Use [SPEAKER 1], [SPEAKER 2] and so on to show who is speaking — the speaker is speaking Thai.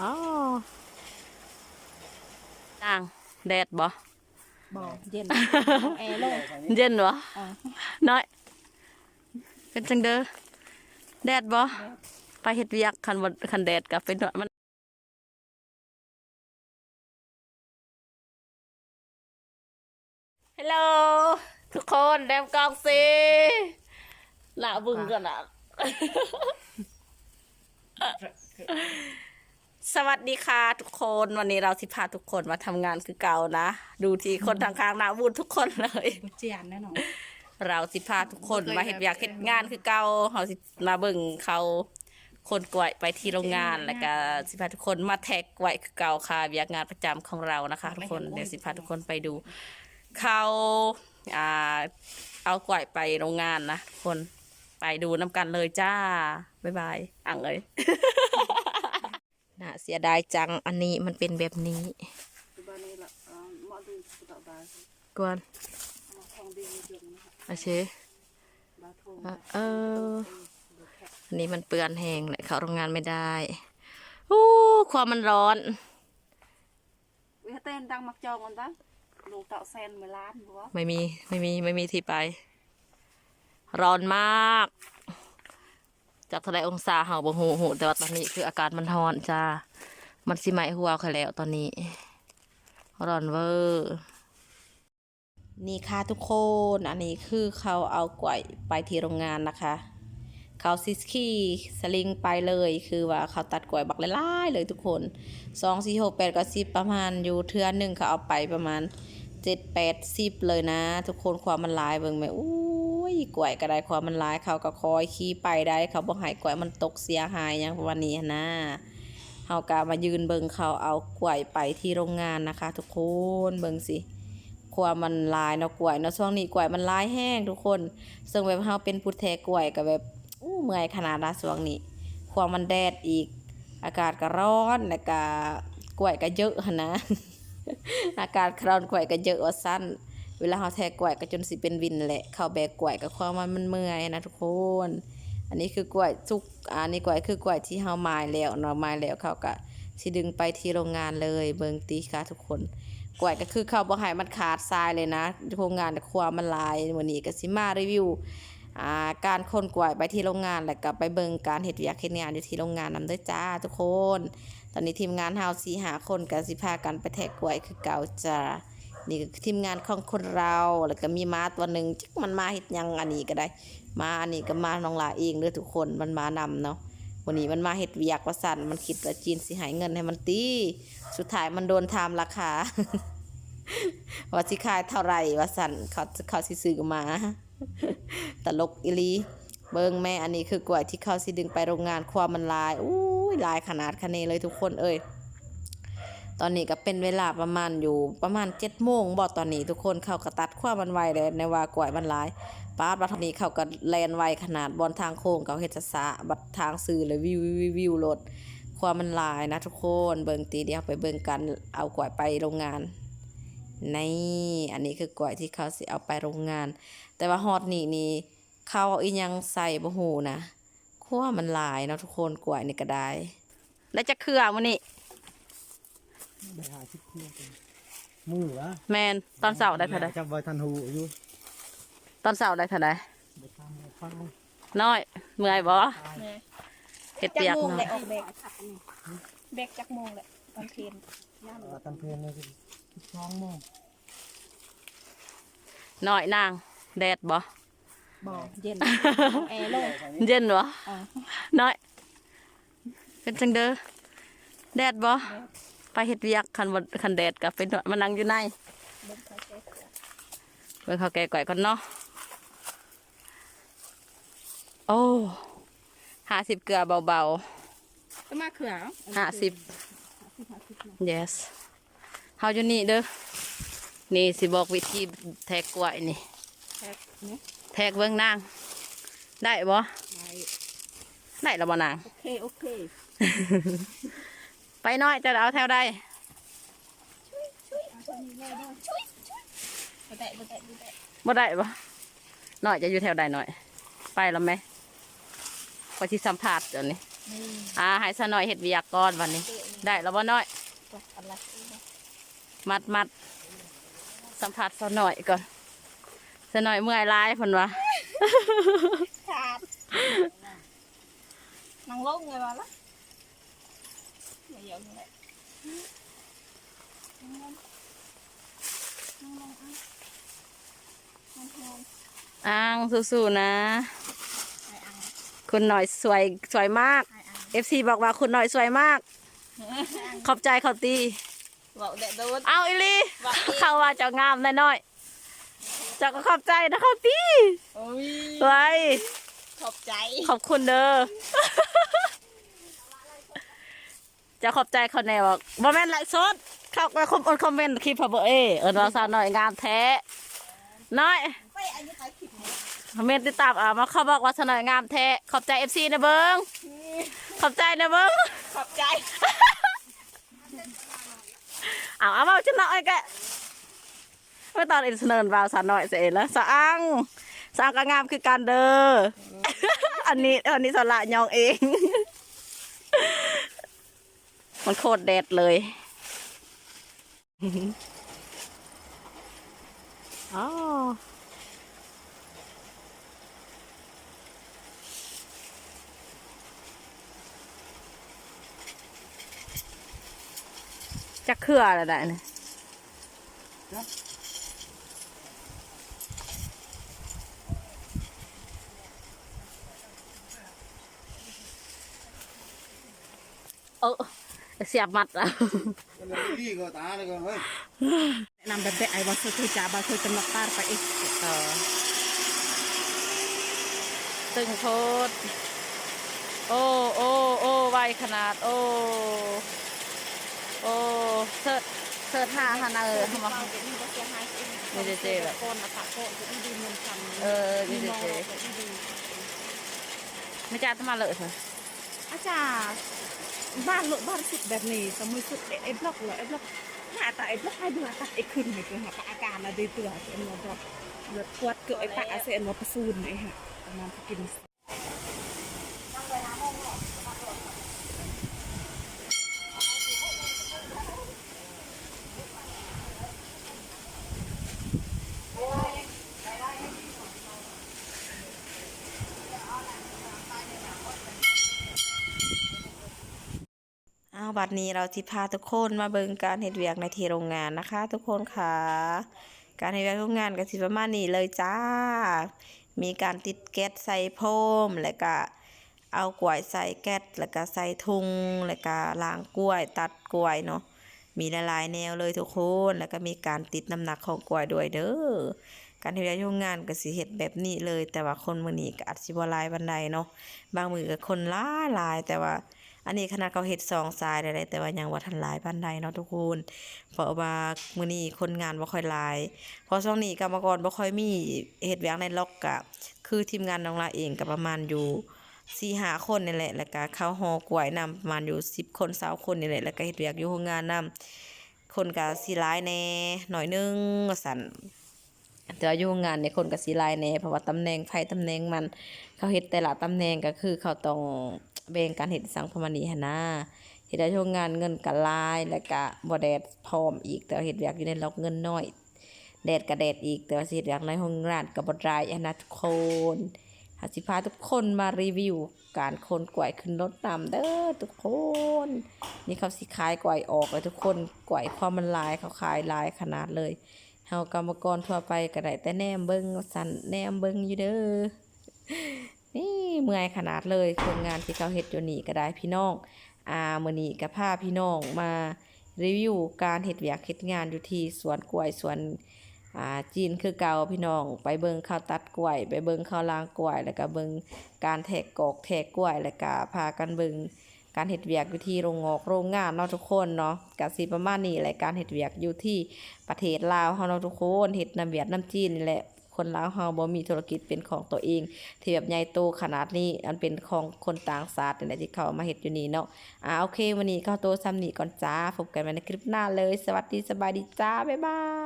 [SPEAKER 1] อ๋อต่างแดดบ่
[SPEAKER 2] บ่เย็นแอร์โลก
[SPEAKER 1] เย็นบ่
[SPEAKER 2] อ่า
[SPEAKER 1] น้อยเป็นจังเด้อแดดบ่ไปเฮ็ดเวียกคันบ่คันแดดก็เป็นมันฮัลโหลทุกคนแดมกองสิหน้าบึ้งกันอะ สวัสดีค่ะทุกคนวันนี้เราสิพาทุกคนมาทำงานคือเก่านะ ดูที่คนทางข้างหน้าบุญทุกคนเลย
[SPEAKER 2] บ่เจียนแน่นอน
[SPEAKER 1] เราสิพาทุกคนมาเห็นอยากเห็นงานคือเก่าเขาสิมาเบิ่งเขาคนกล้วยไปที่โรงงานแล้วก็สิพาทุกคนมาแท็กไว้คือเก่าค่ะเวียกงานประจำของเรานะคะ ทุกคนเดี๋ยวสิพาทุกคนไปดู เขาอ่าเอากล้วยไปโรงงานนะทุกคน ไปดูน้ำกันเลยจ้า บ๊ายบายอ่างเลยน่าเสียดายจังอันนี้มันเป็นแบบนี้
[SPEAKER 2] บ้านนี้ละเหมาะดีสุดบา
[SPEAKER 1] กวน
[SPEAKER 2] ทองดียงนะคะ
[SPEAKER 1] โอเค
[SPEAKER 2] บาทง
[SPEAKER 1] อะเอออันนี้มันเปื้อนแห้งเลยเข้าโรงงานไม่ได้อู้ความมันร้อน
[SPEAKER 2] วิเต้นดังมักจองกันตั้งลูกเต่าแซนเมล้านบ่
[SPEAKER 1] ไม่มีไม่มีไม่มีที่ไป ร้อนมาก จากท่าไรองศาเห่าบ่หูหูแต่ว่าตอนนี้คืออากาศมันร้อนจ้า มันสิไหมหัวเขาแล้วตอนนี้ ร้อนเวอร์นี่ค่ะทุกคนอันนี้คือเขาเอากล้วยไปที่โรงงานนะคะ เขาซิสกี้สลิงไปเลยคือว่าเขาตัดกล้วยบักหลายๆเลยทุกคนสองสี่หกแปดก็สิบประมาณอยู่เทือหนึ่งเขาเอาไปประมาณเจ็ดแปดสิบเลยนะ ทุกคนความมันลายเบิ่งไหมอุ้ กล้วยก็ได้ความมันหลายเขาก็คอยขี่ไปได้ เขาบอกให้กล้วยมันตกเสียหายอย่างประมาณนี้นะเขาก็มายืนเบิงเขาเอากล้วยไปที่โรงงานนะคะ ทุกคนเบิงสิความมันลายเนาะกล้วยเนาะช่วงนี้กล้วยมันลายแห้งทุกคนซึ่งแบบเฮาเป็นผู้แทกล้วยก็แบบอู้เมื่อยขนาดนะช่วงนี้ความมันแดดอีก อากาศก็ร้อนแล้วก็กล้วยก็เยอะนะอากาศร้อนกล้วยก็เยอะว่าสั้น เวลาเฮาแทกล้วยก็จนสิเป็นวินแหละ เข้าแบกกล้วยก็ความมันมันเมื่อยนะทุกคน อันนี้คือกล้วยสุกอันนี้กล้วยคือกล้วยที่เฮาหมาแล้วเนาะหมาแล้วเขาก็สิดึงไปที่โรงงานเลยเบิงตีค่ะทุกคนกล้วยก็คือเขาบ่ให้มันขาดทรายเลยนะโรงงานความมันลายวันนี้ก็สิมารีวิวอ่าการคนกล้วยไปที่โรงงานแล้วก็ไปเบิงการเฮ็ดวียกเฮ็ดงานอยู่ที่โรงงานนำเด้อจ้าทุกคน ตอนนี้ทีมงานเฮาสีหาคนก็สิพากันไปแทกกล้วยคือเก่าจ้า นี่ก็ทีมงานของคนเรา แล้วก็มีม้าตัวหนึ่งจักมันมาเฮ็ดยังอันนี้ก็ได้มาอันนี้ก็มาน้องลาเองเด้อทุกคนมันมานำเนาะวันนี้มันมาเฮ็ดเวียกว่าสั่นมันคิดว่าจีนสิให้เงินให้มันตีสุดท้ายมันโดนทามราคาว่าสิขายเท่าไหร่ว่าสั่นเขาเขาสิซื้อมาตลกอีลีเบิ่งแม่อันนี้คือกล้วยที่เขาสิดึงไปโรงงานความมันลายอู้ยลายขนาดคะเนเลยทุกคนเอ้ย ตอนนี้ก็เป็นเวลาประมาณอยู่ประมาณเจ็ดโมงบอตอนนี้ทุกคนเขาก็ตัดความมันไวเลยในว่ากล้วยมันลายป้าบัดนี้เขาก็แลนไวขนาดบอลทางโค้งเขาเฮ็ดจะสะบัดทางซื้อเลยวิววิววิวรถความมันลายนะทุกคนเบิ่งตีเดียวไปเบิ่งกันเอากล้วยไปโรงงานนี่อันนี้คือกล้วยที่เขาสิเอาไปโรงงาน แต่ว่าฮอดนี่นี่เขาเอาอียังใส่บ่ฮู้นะคั่วมันหลายเนาะทุกคนกล้วยนี่ก็ได้ แล้วจะเครือมื้อนี้
[SPEAKER 3] ไปหาชิดเพื่อนกันมือวะ
[SPEAKER 1] แมนตอนเช้าได้เท่าใด
[SPEAKER 3] จับไว้ทันหูอยู่
[SPEAKER 1] ตอนเช้าได้เท่าใด
[SPEAKER 3] ไปทำให้ฟัง
[SPEAKER 1] น้อยเมื่อยบ่
[SPEAKER 2] เนี่ย
[SPEAKER 1] เฮ็ด
[SPEAKER 2] จัก
[SPEAKER 1] เปียก
[SPEAKER 2] โมง
[SPEAKER 1] เนาะ
[SPEAKER 2] เลยออกแบกแบกจักโมงเลยตอนเพลนย่าม
[SPEAKER 3] ว่าตันเพลนเลยสิบสองโมง
[SPEAKER 1] น้อยนางแดดบ่
[SPEAKER 2] บ่เย็นแอร์โลก
[SPEAKER 1] เย็นบ่
[SPEAKER 2] อ่า
[SPEAKER 1] น้อยเป็นจังเด้อแดดบ่ ไปเฮ็ดเวียกคันบ่คันแดดก็เป็นมานั่งอยู่ใน
[SPEAKER 2] เบิ่งเขาแจ๊ก
[SPEAKER 1] เบิ่งเขาแก่ก่อยก่อนเนาะโอ้50เกลือเบาๆ
[SPEAKER 2] ก็มาเขือ
[SPEAKER 1] ห้าสิบ yes เฮาอยู่นี่เด้อนี่สิบอกวิธีแทกกล้วยนี่
[SPEAKER 2] แท็กเนี่ย
[SPEAKER 1] แทกเบื้องนาง ได้บ่
[SPEAKER 2] ไป
[SPEAKER 1] ได้แล้วบ่นาง
[SPEAKER 2] โอเค โอเค
[SPEAKER 1] ไปน้อยจะเอาแถวใด
[SPEAKER 2] เอาตอนนี้เลยด้วยช่วยช่วยบ่ได้บ่ได้บ่ได้
[SPEAKER 1] บ่ได้บ่น้อยจะอยู่แถวใดน้อย ไปแล้วไหมพอที่สัมผัสเดี๋ยวนี้อ่าให้สะหน่อยเห็ดเวียกก่อนวันนี้ ได้แล้วบ่น้อย
[SPEAKER 2] อะไร
[SPEAKER 1] มัดมัดสัมผัสสะหน่อยก่อนสะหน่อยเมื่อยร้ายเพิ่นวะ
[SPEAKER 2] ขาดนั่งลงเลยมาละ ไม่ยอมเลยนั่งลงนั่งลงอะนั่งลง
[SPEAKER 1] อ้างสู้ๆนะ
[SPEAKER 2] ไอ้อัง
[SPEAKER 1] คุณหน่อยสวยสวยมาก
[SPEAKER 2] ไอ้อัง
[SPEAKER 1] FC บอกว่าคุณหน่อยสวยมาก ขอบใจเขาตี
[SPEAKER 2] บอกเด็ดโดน
[SPEAKER 1] เอาอีหลี
[SPEAKER 2] บอกอี
[SPEAKER 1] เขาว่าเจ้างามแน่น้อยเจ้าก็ขอบใจนะเขาตี
[SPEAKER 2] โอ้ย
[SPEAKER 1] ไว้
[SPEAKER 2] ขอบใจ
[SPEAKER 1] ขอบคุณเด้อ จะขอบใจเขาแน่บอกบ่แม่นไลฟ์สดเข้าไปคอมคอมเมนต์คลิปพะเบอเอเอิ้นว่าสาวน้อยงามแท้น้อย
[SPEAKER 2] ไปอันนี้ใครผิดเนี่ย
[SPEAKER 1] คอมเมนต์ติดตามอ่ามาเขาบอกว่าสาวน้อยงามแท้ขอบใจ FC นะเบิงขอบใจนะเบิง
[SPEAKER 2] ขอบใจ
[SPEAKER 1] เอาเอามาจะน้อยแกเมื่อตอนอินเสนอร์บ่าวสาวน้อยเสร็จแล้วสาวอังสาวอังก็งามคือกันเด้ออันนี้อันนี้สละยองเอง มันโคตรแดดเลยอ๋อจะเครืออะไรได้เนี่ยเออ เสียบมัดอะ
[SPEAKER 3] đi có tá này con ơi
[SPEAKER 2] นำแบบไอ้บอสคือจ่าบอสคือจำนกตาไปอีก
[SPEAKER 1] ตึงโพดโอ้โอ้โอ้ไวขนาด โอ้โอ้เสิร์ชเสิร์ชหาฮานาเออเข้ามา
[SPEAKER 2] เป็นบอสเสียหายเอง
[SPEAKER 1] ไม่ได้เจแบบ
[SPEAKER 2] โกนนะคะโกนจะดีเงินทำ
[SPEAKER 1] เออนี่เจ๊ไม่จ้าต้องมาเลยเถอะ
[SPEAKER 2] อาจารย์ บ้านโลบ้านสุดแบบนี้สมมติสุดไอ้บล็อกเหรอไอ้บล็อกหาแต่ไอ้บล็อกให้ดูแต่ไอ้ขึ้นไห้ดูหาอาการอะไรเตือนไอ้หมอแบบเลือดปวดเกิดไอ้ปะอาเซียนว่าประสูนไอ้ฮะประมาณกิน
[SPEAKER 1] บัดนี้เราที่พาทุกคนมาเบิ่งการเฮ็ดเวียกในที่โรงงานนะคะ ทุกคนค่ะ การเฮ็ดเวียกโรงงานก็สิประมาณนี้เลยจ้า มีการติดแก๊สใส่โพมแล้วก็เอากล้วยใส่แก๊สแล้วก็ใส่ทุงแล้วก็ล้างกล้วยตัดกล้วยเนาะมีหลายๆแนวเลยทุกคนแล้วก็มีการติดน้ำหนักของกล้วยด้วยเด้อการเฮ็ดเวียกโรงงานก็สิเฮ็ดแบบนี้เลย แต่ว่าคนมื้อนี้ก็อาจสิบ่หลายปานใดเนาะบางมื้อก็คนหลายหลายแต่ว่า อันนี้ขนาดเขาเฮ็ดสองสายอะได้แต่ว่ายังว่าทันหลายปานใดเนาะทุกคนเพราะว่ามื้อนี้คนงานบ่ค่อยหลายเพราะช่วงนี้กรรมกรบ่ค่อยมีเฮ็ดเวียกในล็อกกะ คือทีมงานน้องลาเองก็ประมาณอยู่4 5คนนี่แหละแล้วก็เข้าฮอกล้วยนำประมาณอยู่10คน20คนนี่แหละแล้วก็เฮ็ดเวียกอยู่โรงงานนำคนก็สิหลายแน่หน่อยหนึงว่าซั่นแต่ว่าอยู่โรงงานเนี่ยคนก็สิหลายแน่เพราะว่าตำแหน่งไผตำแหน่งมัน เขาเฮ็ดแต่ละตำแหน่งก็คือเขาต้อง แบ่งการเฮ็ดสังประมาณนี้หันนะเฮ็ดได้ช่วงงานเงินก็หลายแล้วก็บ่แดดพร้อมอีกแต่เฮ็ดเวียกอยู่ในล็อกเงินน้อย แดดก็แดดอีกแต่ว่าเฮ็ดเวียกในห้องงานก็บ่ได้หนนะทุกคนหาสิพาทุกคนมารีวิว การขนกล้วยขึ้นรถนำเด้อทุกคน นี่เขาสิขายกล้วยออกเลยทุกคนกล้วยความมันลายเขาขายลายขนาดเลยเฮากรรมกรทั่วไปก็ได้แต่แนมเบิ่งสันแนมเบิ่งอยู่เด้อ นี่เมื่อยขนาดเลยคนงานที่เขาเฮ็ดอยู่นี่ก็ได้พี่น้องอ่ามื้อนี้ก็พาพี่น้องมารีวิวการเฮ็ดเวียกเฮ็ดงานอยู่ที่สวนกล้วยสวนอ่าจีนคือเก่าพี่น้องไปเบิ่งเขาวตัดกล้วย ไปเบิ่งเขาวล้างกล้วย แล้วก็เบิ่งการแทกกอกแทกกล้วย แล้วก็พากันเบิ่งการเฮ็ดเวียกอยู่ที่โรงงอกโรงงานเนาะทุกคนเนาะก็สิประมาณนี้แหละการเฮ็ดเวียกอยู่ที่ประเทศลาวเฮาเนาะทุกคนเฮ็ดน้ำเวียดน้ำจีนนี่แหละ คนลาวเฮาบ่มีธุรกิจเป็นของตัวเองที่แบบใหญ่โตขนาดนี้อันเป็นของคนต่างชาตินี่แหละที่เขามาเฮ็ดอยู่นี่เนาะอ่าโอเค วันนี้ก็โตซ้ำนี่ก่อนจ้าพบกันใหม่ในคลิปหน้าเลย สวัสดีสบายดีจ้าบ๊ายบาย